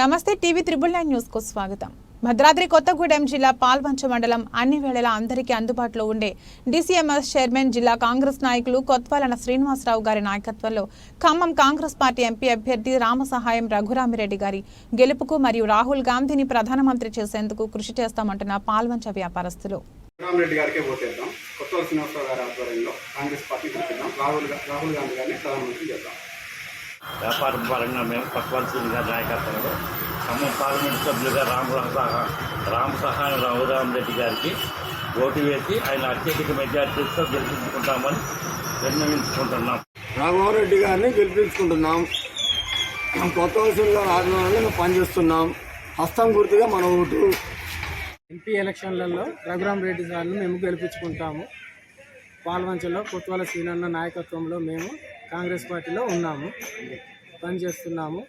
నమస్తే TV triple nine న్యూస్కు స్వాగతం. భద్రాద్రి కొత్తగూడెం జిల్లా పాల్వంచ మండలం అన్ని వేళలా అందరికీ అందుబాటులో ఉండే డీసీఎంఎస్ చైర్మన్ జిల్లా కాంగ్రెస్ నాయకులు కొత్వాలన శ్రీనివాసరావు గారి నాయకత్వంలో ఖమ్మం కాంగ్రెస్ పార్టీ ఎంపీ అభ్యర్థి రామసహాయం రఘురామిరెడ్డి గారి గెలుపుకు మరియు రాహుల్ గాంధీని ప్రధానమంత్రి చేసేందుకు కృషి చేస్తామంటున్న పాల్వంచ వ్యాపారస్తులు. రెడ్డి గారికే ఓటేద్దాం కొత్త శ్రీనివాసరావు గారి ఆధ్వర్యంలో కాంగ్రెస్ పార్టీ రాహుల్ రాహుల్ గాంధీ గారిని ప్రధానమంత్రి చేద్దాం. వ్యాపార పరంగా మేము పక్వాల్సింది గారి నాయకత్వంలో ఖమ్మం పార్లమెంట్ సభ్యులుగా రామ్ సహా రామ్ సహాయం రామరామ్ రెడ్డి గారికి ఓటు వేసి ఆయన అత్యధిక మెజార్టీతో గెలిపించుకుంటామని నిర్ణయించుకుంటున్నాం. రాఘవరెడ్డి గారిని గెలిపించుకుంటున్నాం. కొత్త వలసిన గారి ఆధ్వర్యంలో మేము పనిచేస్తున్నాం. హస్తం గుర్తుగా మన ఓటు. ఎంపీ ఎలక్షన్లలో రఘురామ్ రెడ్డి సార్ను మేము గెలిపించుకుంటాము. పాల్వంచలో కొత్వాల సీనన్న నాయకత్వంలో మేము కాంగ్రెస్ పార్టీలో ఉన్నాము. పనిచేస్తున్నాము.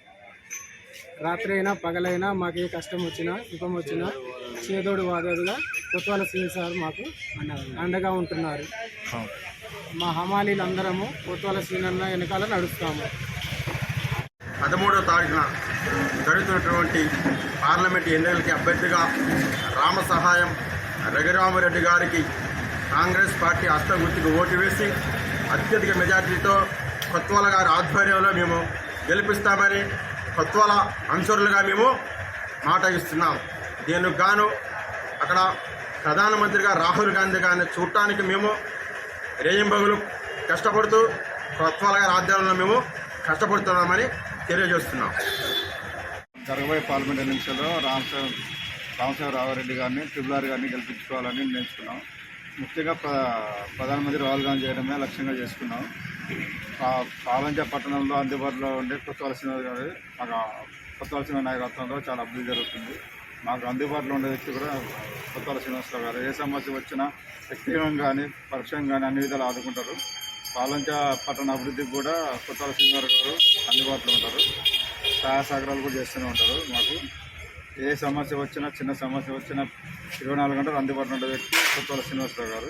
రాత్రి అయినా పగలైనా మాకు ఏ కష్టం వచ్చినా సుఖం వచ్చినా చేదోడు వాదోడుగా కొత్తవాళ్ళ సీఎం సార్ మాకు అండగా ఉంటున్నారు. మా హమాలీలు అందరము కొత్తవాళ్ళ సీనన్న వెనకాల నడుస్తాము. పదమూడవ తారీఖున జరుగుతున్నటువంటి పార్లమెంట్ ఎన్నికలకి అభ్యర్థిగా రామ సహాయం రఘురామరెడ్డి గారికి కాంగ్రెస్ పార్టీ హస్తగుర్తికి ఓటు వేసి అత్యధిక మెజార్టీతో కొత్వాల గారి ఆధ్వర్యంలో మేము గెలిపిస్తామని కొత్వాల అనుచరులుగా మేము మాట ఇస్తున్నాం. దీనికి గాను అక్కడ ప్రధానమంత్రిగా రాహుల్ గాంధీ గారిని చూడటానికి మేము రేయింబగులు కష్టపడుతూ కొత్వాల గారి ఆధ్వర్యంలో మేము కష్టపడుతున్నామని తెలియజేస్తున్నాం. జరగబోయే పార్లమెంట్ ఎన్నికల్లో రామసాగర్ రామసాగర్ రావారెడ్డి గారిని ట్రిబుల్ గారిని గెలిపించుకోవాలని నిర్ణయించుకున్నాం ముఖ్యంగా ప్ర ప్రధానమంత్రి రాహుల్ గాంధీ చేయడమే లక్ష్యంగా చేసుకున్నాం. పా- పాలంచ పట్టణంలో అందుబాటులో ఉండే కొత్తవలసిన గారు మాకు కొత్తవలసిన నాయకత్వంలో చాలా అభివృద్ధి జరుగుతుంది. మాకు అందుబాటులో ఉండే వ్యక్తి కూడా కొత్తవల శ్రీనివాసరావు గారు. ఏ సమస్య వచ్చినా వ్యక్తిగతం కానీ పరోక్షంగా కానీ అన్ని విధాలు ఆదుకుంటారు. పాలంచ పట్టణ అభివృద్ధికి కూడా కొత్తవల శ్రీనివాసరావు గారు అందుబాటులో ఉంటారు. సహాయ సహకారాలు కూడా చేస్తూనే ఉంటారు మాకు. ఏ సమస్య వచ్చినా చిన్న సమస్య వచ్చినా ఇరవై నాలుగు గంటలు అందుబాటులో ఉండే వ్యక్తి కొత్తవల శ్రీనివాసరావు గారు.